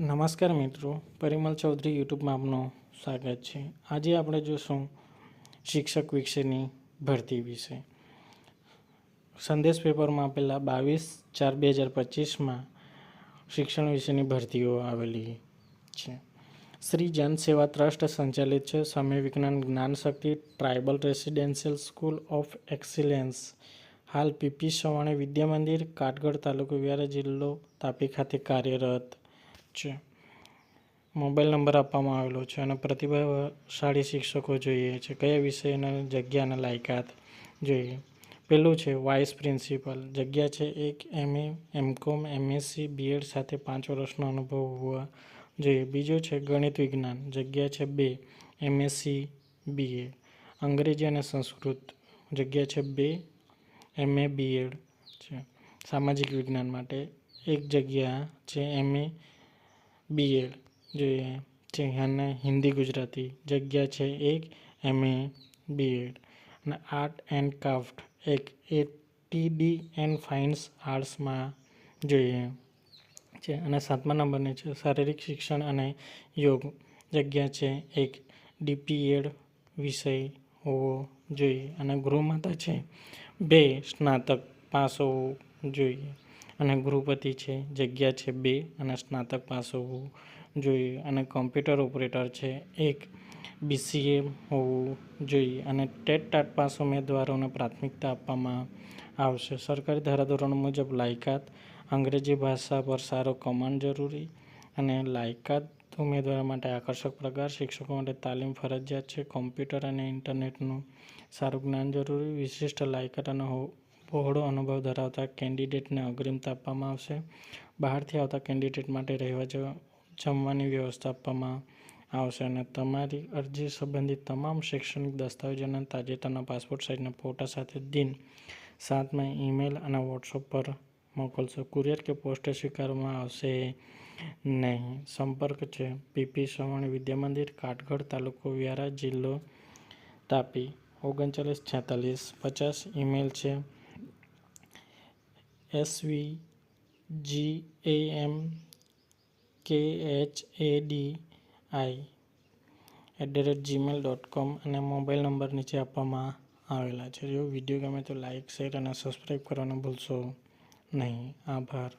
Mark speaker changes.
Speaker 1: નમસ્કાર મિત્રો, પરિમલ ચૌધરી યુટ્યુબમાં આપનું સ્વાગત છે. આજે આપણે જોશું શિક્ષક વિશેની ભરતી વિશે. સંદેશ પેપરમાં આપેલા બાવીસ ચાર બે હજાર પચીસમાં શિક્ષણ વિશેની ભરતીઓ આવેલી છે. શ્રી જન સેવા ટ્રસ્ટ સંચાલિત છે. સમય, વિજ્ઞાન, જ્ઞાન શક્તિ, tribal residential school of excellence. હાલ પીપી સવાણી વિદ્યામંદિર કાટગડ તાલુકો વ્યારા જિલ્લો તાપી ખાતે કાર્યરત છે. મોબાઈલ નંબર આપવામાં આવેલો છે અને પ્રતિભાશાળી શિક્ષકો જોઈએ છે. કયા વિષયના જગ્યાના લાયકાત જોઈએ? પેલું છે વાઇસ પ્રિન્સિપલ. જગ્યા છે એક એમએ, એમકોમ, એમએસસી, બીએડ સાથે પાંચ વર્ષનો અનુભવ હોવા જોઈએ. બીજું છે ગણિત વિજ્ઞાન. જગ્યા છે બે, એમએસસી બીએ અંગ્રેજી અને સંસ્કૃત. જગ્યા છે બે, એમએ, બીએડ છે. સામાજિક વિજ્ઞાન માટે એક જગ્યા છે એમએ બીએડ જોઈએ જે અને હિન્દી ગુજરાતી જગ્યા છે એક એમએ બીએડ અને આર્ટ એન્ડ ક્રાફ્ટ એક એટીડી એન્ડ ફાઇન્સ આર્ટ્સમાં જોઈએ છે અને સાતમા નંબરની છે શારીરિક શિક્ષણ અને યોગ જગ્યા છે એક. ડીપીએડ વિષય હોવો જોઈએ. અને ગૃહમાતા છે બે સ્નાતક પાસ હોવું જોઈએ. અને ગૃહપતિ છે, જગ્યા છે બે અને સ્નાતક પાસ હોવું જોઈએ અને કોમ્પ્યુટર ઓપરેટર છે એક. બીસીએ હોવું જોઈએ અને ટેટ ટાટ પાસ ઉમેદવારોને પ્રાથમિકતા આપવામાં આવશે. સરકારી ધારાધોરણ મુજબ લાયકાત, અંગ્રેજી ભાષા પર સારો કમાન્ડ જરૂરી અને લાયકાત ઉમેદવાર માટે આકર્ષક પ્રકાર, શિક્ષકો માટે તાલીમ ફરજિયાત છે, કોમ્પ્યુટર અને ઇન્ટરનેટનું સારું જ્ઞાન જરૂરી, વિશિષ્ટ લાયકાત અને બહોળો અનુભવ ધરાવતા કેન્ડિડેટને અગ્રિમતા આપવામાં આવશે. બહારથી આવતા કેન્ડિડેટ માટે રહેવા જમવાની વ્યવસ્થા આપવામાં આવશે અને તમારી અરજી સંબંધિત તમામ શૈક્ષણિક દસ્તાવેજોના તાજેતરના પાસપોર્ટ સાઇઝના ફોટા સાથે દિન સાતમાં ઈમેલ અને વોટ્સઅપ પર મોકલશો. કુરિયર કે પોસ્ટે સ્વીકારવામાં આવશે નહીં. સંપર્ક છે. પીપી સવાણી વિદ્યા મંદિર કાટગડ તાલુકો, વ્યારા જિલ્લો, તાપી. ઓગણચાલીસ છેતાલીસ. પચાસ ઈમેલ છે. SV G A M K H A D I at the rate Gmail dot com અને મોબાઈલ નંબર નીચે આપવામાં આવેલા છે. જો વીડિયો ગમે તો લાઇક શેર અને સબસ્ક્રાઈબ કરવાનું ભૂલશો નહીં. આભાર.